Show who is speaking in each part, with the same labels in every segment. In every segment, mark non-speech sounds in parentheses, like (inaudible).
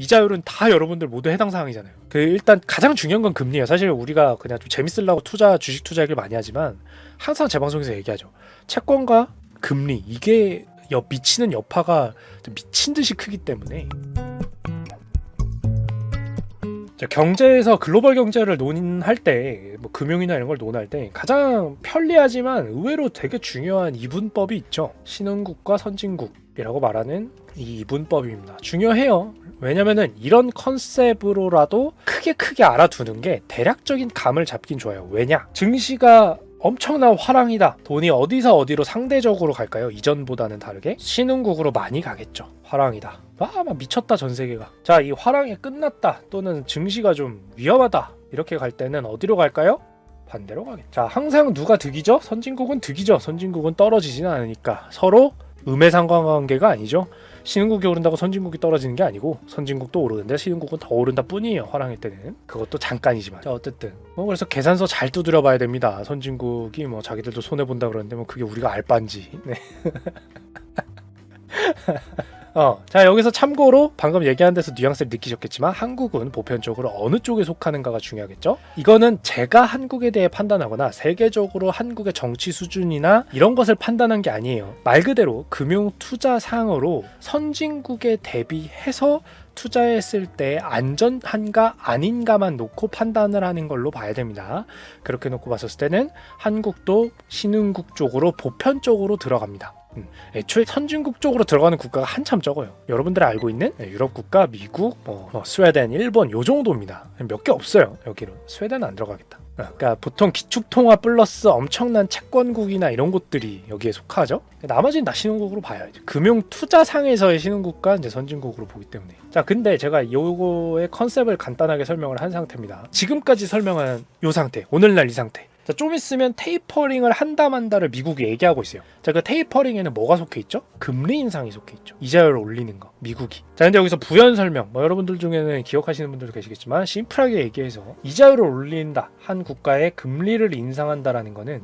Speaker 1: 이자율은 다 여러분들 모두 해당 사항이잖아요. 그 일단 가장 중요한 건 금리예요. 사실 우리가 그냥 좀 재밌으려고 투자 주식 투자 얘기를 많이 하지만 항상 제 방송에서 얘기하죠. 채권과 금리 이게 여, 미치는 여파가 좀 미친 듯이 크기 때문에 자, 경제에서 글로벌 경제를 논할 때, 뭐 금융이나 이런 걸 논할 때 가장 편리하지만 의외로 되게 중요한 이분법이 있죠. 신흥국과 선진국이라고 말하는 이 이분법입니다. 중요해요. 왜냐면은 이런 컨셉으로라도 크게 크게 알아두는 게 대략적인 감을 잡긴 좋아요. 왜냐? 증시가 엄청난 화랑이다. 돈이 어디서 어디로 상대적으로 갈까요? 이전보다는 다르게 신흥국으로 많이 가겠죠. 화랑이다. 아, 막 미쳤다 전 세계가. 자, 이 화랑이 끝났다. 또는 증시가 좀 위험하다. 이렇게 갈 때는 어디로 갈까요? 반대로 가겠죠. 자, 항상 누가 득이죠? 선진국은 득이죠. 선진국은 떨어지지는 않으니까 서로 음의 상관관계가 아니죠. 신흥국이 오른다고 선진국이 떨어지는 게 아니고 선진국도 오르는데 신흥국은 더 오른다 뿐이에요 화랑일 때는. 그것도 잠깐이지만. 자 어쨌든. 뭐 그래서 계산서 잘 두드려 봐야 됩니다. 선진국이 뭐 자기들도 손해 본다 그러는데 뭐 그게 우리가 알 바인지. 네. (laughs) 어, 자 여기서 참고로 방금 얘기한 데서 뉘앙스를 느끼셨겠지만 한국은 보편적으로 어느 쪽에 속하는가가 중요하겠죠. 이거는 제가 한국에 대해 판단하거나 세계적으로 한국의 정치 수준이나 이런 것을 판단한 게 아니에요. 말 그대로 금융 투자 상으로 선진국에 대비해서 투자했을 때 안전한가 아닌가만 놓고 판단을 하는 걸로 봐야 됩니다. 그렇게 놓고 봤었을 때는 한국도 신흥국 쪽으로 보편적으로 들어갑니다. 음, 애초에 선진국 쪽으로 들어가는 국가가 한참 적어요. 여러분들이 알고 있는 네, 유럽 국가, 미국, 뭐, 뭐 스웨덴, 일본 요 정도입니다. 몇 개 없어요. 여기로 스웨덴은 안 들어가겠다. 어, 그러니까 보통 기축통화 플러스 엄청난 채권국이나 이런 곳들이 여기에 속하죠. 나머지는 다 신흥국으로 봐야죠. 금융 투자 상에서의 신흥국과 이제 선진국으로 보기 때문에. 자, 근데 제가 요거의 컨셉을 간단하게 설명을 한 상태입니다. 지금까지 설명한 요 상태, 오늘날 이 상태. 자, 좀 있으면 테이퍼링을 한다 만다를 미국이 얘기하고 있어요. 자, 그 테이퍼링에는 뭐가 속해 있죠? 금리 인상이 속해 있죠. 이자율을 올리는 거, 미국이. 자, 근데 여기서 부연 설명, 뭐 여러분들 중에는 기억하시는 분들도 계시겠지만 심플하게 얘기해서 이자율을 올린다, 한 국가의 금리를 인상한다라는 거는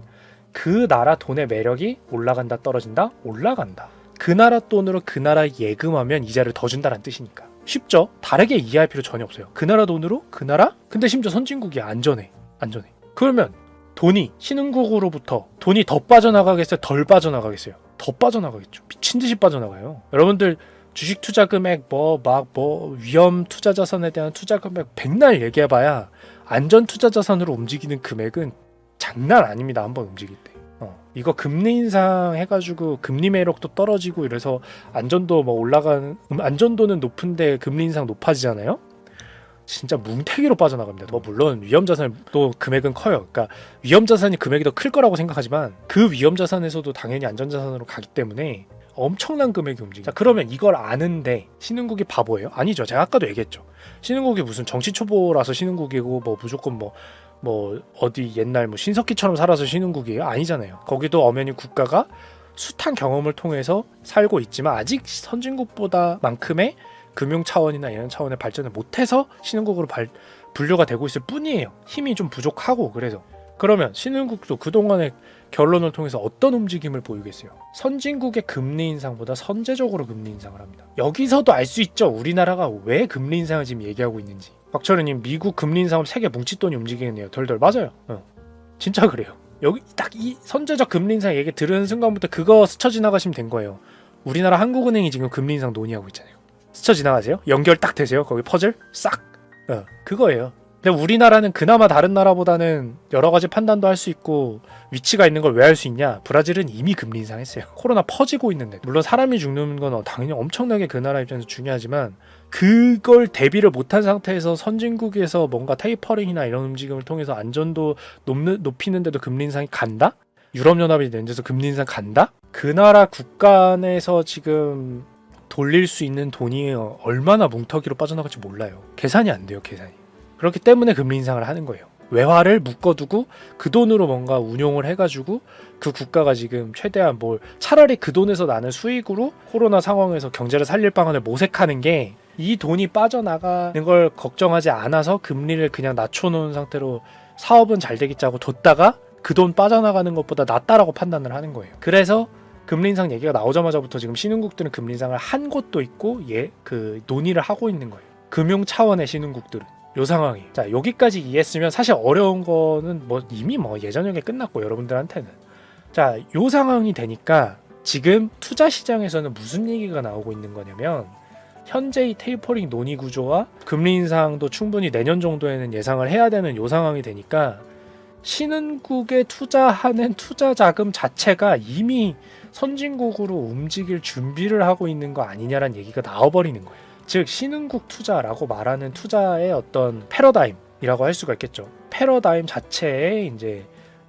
Speaker 1: 그 나라 돈의 매력이 올라간다, 떨어진다, 올라간다. 그 나라 돈으로 그 나라 예금하면 이자를 더 준다는 뜻이니까. 쉽죠? 다르게 이해할 필요 전혀 없어요. 그 나라 돈으로 그 나라? 근데 심지어 선진국이 안전해. 안전해. 그러면 돈이 신흥국으로부터 돈이 더 빠져나가겠어요? 덜 빠져나가겠어요? 더 빠져나가겠죠. 미친 듯이 빠져나가요. 여러분들 주식 투자 금액 뭐막뭐 위험 투자 자산에 대한 투자 금액 백날 얘기해봐야 안전 투자 자산으로 움직이는 금액은 장난 아닙니다. 한번 움직일 때. 어, 이거 금리 인상 해가지고 금리 매력도 떨어지고 이래서 안전도 뭐 올라가는 음, 안전도는 높은데 금리 인상 높아지잖아요. 진짜 뭉태기로 빠져나갑니다. 뭐 물론 위험 자산도 금액은 커요. 그러니까 위험 자산이 금액이 더 클 거라고 생각하지만 그 위험 자산에서도 당연히 안전 자산으로 가기 때문에 엄청난 금액이 움직여. 자, 그러면 이걸 아는데 신흥국이 바보예요? 아니죠. 제가 아까도 얘기했죠. 신흥국이 무슨 정치 초보라서 신흥국이고 뭐 무조건 뭐뭐 어디 옛날 뭐 신석기처럼 살아서 신흥국이에요? 아니잖아요. 거기도 엄연히 국가가 숱한 경험을 통해서 살고 있지만 아직 선진국보다만큼의 금융 차원이나 이런 차원의 발전을 못해서 신흥국으로 발, 분류가 되고 있을 뿐이에요. 힘이 좀 부족하고 그래서 그러면 신흥국도 그동안의 결론을 통해서 어떤 움직임을 보이겠어요? 선진국의 금리 인상보다 선제적으로 금리 인상을 합니다. 여기서도 알 수 있죠. 우리나라가 왜 금리 인상을 지금 얘기하고 있는지. 박철우님 미국 금리 인상을 세계 뭉칫돈이 움직이겠네요. 덜덜 맞아요. 어. 진짜 그래요. 여기 딱 이 선제적 금리 인상 얘기 들은 순간부터 그거 스쳐 지나가시면 된 거예요. 우리나라 한국은행이 지금 금리 인상 논의하고 있잖아요. 스쳐 지나가세요? 연결 딱 되세요? 거기 퍼즐 싹. 어, 그거예요. 근데 우리나라는 그나마 다른 나라보다는 여러 가지 판단도 할 수 있고 위치가 있는 걸 왜 할 수 있냐? 브라질은 이미 금리 인상했어요. 코로나 퍼지고 있는데 물론 사람이 죽는 건 당연히 엄청나게 그 나라 입장에서 중요하지만 그걸 대비를 못한 상태에서 선진국에서 뭔가 테이퍼링이나 이런 움직임을 통해서 안전도 높는, 높이는데도 금리 인상이 간다? 유럽연합이 낸 데서 금리 인상 간다? 그 나라 국가 내에서 지금 돌릴 수 있는 돈이 얼마나 뭉터기로 빠져나갈지 몰라요. 계산이 안 돼요, 계산이. 그렇기 때문에 금리 인상을 하는 거예요. 외화를 묶어두고 그 돈으로 뭔가 운용을 해가지고 그 국가가 지금 최대한 뭘 차라리 그 돈에서 나는 수익으로 코로나 상황에서 경제를 살릴 방안을 모색하는 게 이 돈이 빠져나가는 걸 걱정하지 않아서 금리를 그냥 낮춰놓은 상태로 사업은 잘 되겠자고 뒀다가 그 돈 빠져나가는 것보다 낫다라고 판단을 하는 거예요. 그래서 금리 인상 얘기가 나오자마자부터 지금 신흥국들은 금리 인상을 한 곳도 있고 예 그 논의를 하고 있는 거예요. 금융 차원의 신흥국들은 요 상황이. 자 여기까지 이해했으면 사실 어려운 거는 뭐 이미 뭐 예전역에 끝났고 여러분들한테는 자 요 상황이 되니까 지금 투자 시장에서는 무슨 얘기가 나오고 있는 거냐면 현재의 테이퍼링 논의 구조와 금리 인상도 충분히 내년 정도에는 예상을 해야 되는 요 상황이 되니까 신흥국에 투자하는 투자 자금 자체가 이미 선진국으로 움직일 준비를 하고 있는 거 아니냐라는 얘기가 나와버리는 거예요. 즉 신흥국 투자라고 말하는 투자의 어떤 패러다임이라고 할 수가 있겠죠. 패러다임 자체에 이제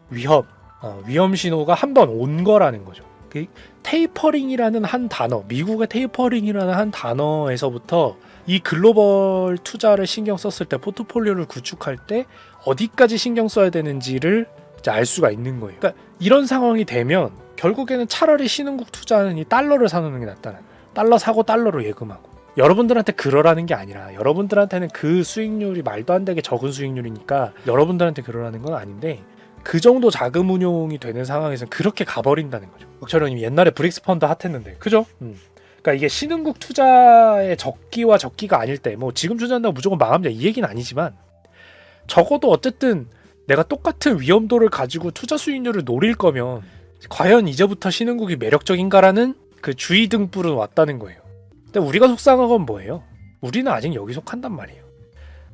Speaker 1: 위험, 어, 위험 신호가 한 번 온 거라는 거죠. 그 테이퍼링이라는 한 단어, 미국의 테이퍼링이라는 한 단어에서부터 이 글로벌 투자를 신경 썼을 때 포트폴리오를 구축할 때 어디까지 신경 써야 되는지를 알 수가 있는 거예요. 그러니까 이런 상황이 되면 결국에는 차라리 신흥국 투자는 이 달러를 사놓는 게 낫다는. 달러 사고 달러로 예금하고 여러분들한테 그러라는 게 아니라 여러분들한테는 그 수익률이 말도 안 되게 적은 수익률이니까 여러분들한테 그러라는 건 아닌데 그 정도 자금 운용이 되는 상황에서는 그렇게 가버린다는 거죠. 저는 옛날에 브릭스 펀드 핫했는데 그죠? 음. 그러니까 이게 신흥국 투자의 적기와 적기가 아닐 때 뭐 지금 투자한다고 무조건 망합니다 이 얘기는 아니지만 적어도 어쨌든 내가 똑같은 위험도를 가지고 투자 수익률을 노릴 거면 과연 이제부터 신흥국이 매력적인가라는 그 주의 등불은 왔다는 거예요. 근데 우리가 속상한 건 뭐예요? 우리는 아직 여기 속한단 말이에요.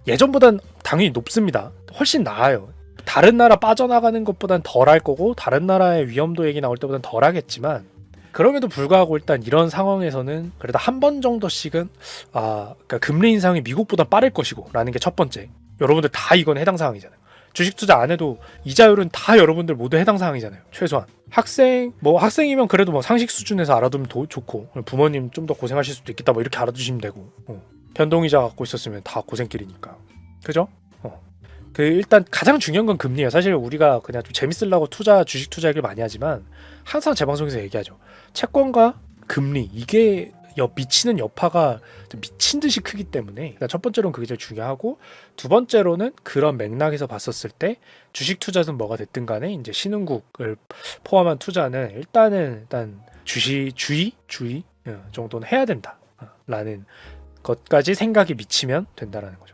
Speaker 1: 예전보단 당연히 높습니다. 훨씬 나아요. 다른 나라 빠져나가는 것보단 덜할 거고 다른 나라의 위험도 얘기 나올 때보단 덜 하겠지만 그럼에도 불구하고 일단 이런 상황에서는 그래도 한 번 정도씩은 아 그러니까 금리 인상이 미국보다 빠를 것이고라는 게 첫 번째. 여러분들 다 이건 해당 사항이잖아요. 주식 투자 안 해도 이자율은 다 여러분들 모두 해당 사항이잖아요. 최소한 학생 뭐 학생이면 그래도 뭐 상식 수준에서 알아두면 도, 좋고 부모님 좀 더 고생하실 수도 있겠다 뭐 이렇게 알아두시면 되고 어. 변동이자 갖고 있었으면 다 고생길이니까 그죠? 어. 그 일단 가장 중요한 건 금리예요. 사실 우리가 그냥 좀 재밌으려고 투자 주식 투자 얘기를 많이 하지만 항상 제 방송에서 얘기하죠. 채권과 금리 이게 여, 미치는 여파가 좀 미친 듯이 크기 때문에 일단 첫 번째로는 그게 제일 중요하고 두 번째로는 그런 맥락에서 봤었을 때 주식 투자든 뭐가 됐든 간에 이제 신흥국을 포함한 투자는 일단은 일단 주시 주의 주의 어, 정도는 해야 된다라는 것까지 생각이 미치면 된다라는 거죠.